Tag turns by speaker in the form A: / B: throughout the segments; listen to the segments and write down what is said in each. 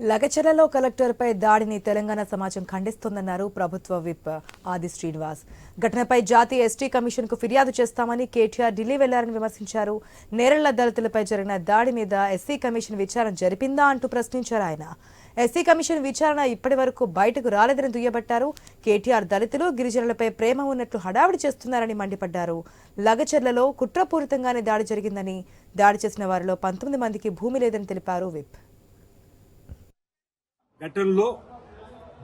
A: లగచర్లలో కలెక్టర్పై దాడిని తెలంగాణ సమాజం ఖండిస్తోందన్నారు ప్రభుత్వ విప్ ఆది శ్రీనివాస్. ఘటనపై జాతీయ ఎస్టీ కమిషన్కు ఫిర్యాదు చేస్తామని కేటీఆర్ ఢిల్లీ వెళ్ళారని విమర్శించారు. నేరళ్ళ దళితులపై జరిగిన దాడి మీద ఎస్సీ కమిషన్ విచారణ జరిపిందా అంటూ ప్రశ్నించారు ఆయన. ఎస్సీ కమిషన్ విచారణ ఇప్పటి వరకు బయటకు రాలేదని దుయ్యబట్టారు. కేటీఆర్ దళితులు గిరిజనులపై ప్రేమ ఉన్నట్లు హడావిడి చేస్తున్నారని మండిపడ్డారు. లగచర్లలో కుట్రపూరితంగానే దాడి జరిగిందని దాడి చేసిన వారిలో పంతొమ్మిది మందికి భూమి లేదని తెలిపారు విప్.
B: ఘటనలో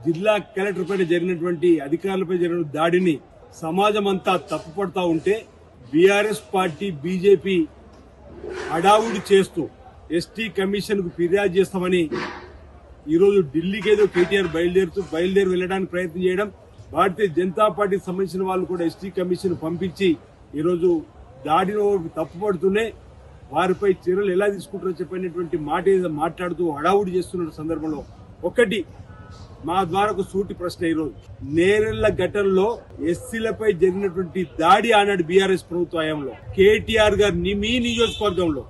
B: జిల్లా కలెక్టర్ పైన జరిగినటువంటి అధికారులపై జరిగిన దాడిని సమాజం అంతా తప్పుపడతా ఉంటే బీఆర్ఎస్ పార్టీ బీజేపీ హడావుడి చేస్తూ ఎస్టీ కమిషన్కు ఫిర్యాదు చేస్తామని ఈరోజు ఢిల్లీకి ఏదో కేటీఆర్ బయలుదేరుతూ బయలుదేరి వెళ్ళడానికి ప్రయత్నం చేయడం భారతీయ జనతా పార్టీకి సంబంధించిన వాళ్ళు కూడా ఎస్టీ కమిషన్ పంపించి ఈరోజు దాడిలో తప్పుపడుతూనే వారిపై చర్యలు ఎలా తీసుకుంటారో చెప్పినటువంటి మాట ఏదో మాట్లాడుతూ హడావుడి చేస్తున్న సందర్భంలో ఒకటి మా ద్వారా ఒక సూటి ప్రశ్న ఈరోజు. నేరెళ్ళ ఘటనలో ఎస్సీలపై జరిగినటువంటి దాడి ఆనాడు బీఆర్ఎస్ ప్రభుత్వ హయాంలో. కేటీఆర్ గారు ని- మీ నియోజకవర్గంలో.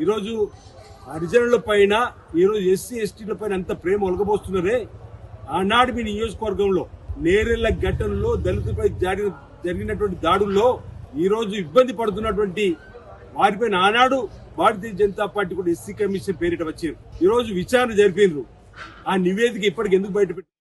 B: ఈరోజు హరిజనుల పైన ఈరోజు ఎస్సీ ఎస్టీల పైన అంత ప్రేమ ఒలగబోస్తున్నారే? ఆనాడు మీ నియోజకవర్గంలో నేరెళ్ళ ఘటనలో దళితులపై జరిగిన జరిగినటువంటి దాడుల్లో ఈరోజు ఇబ్బంది పడుతున్నటువంటి వారిపైన ఆనాడు భారతీయ జనతా పార్టీ కూడా ఎస్సీ కమిషన్ పేరిట వచ్చారు. ఈరోజు విచారణ జరిపినారు ఆ నివేదిక ఇప్పటికి ఎందుకు బయటపెట్టి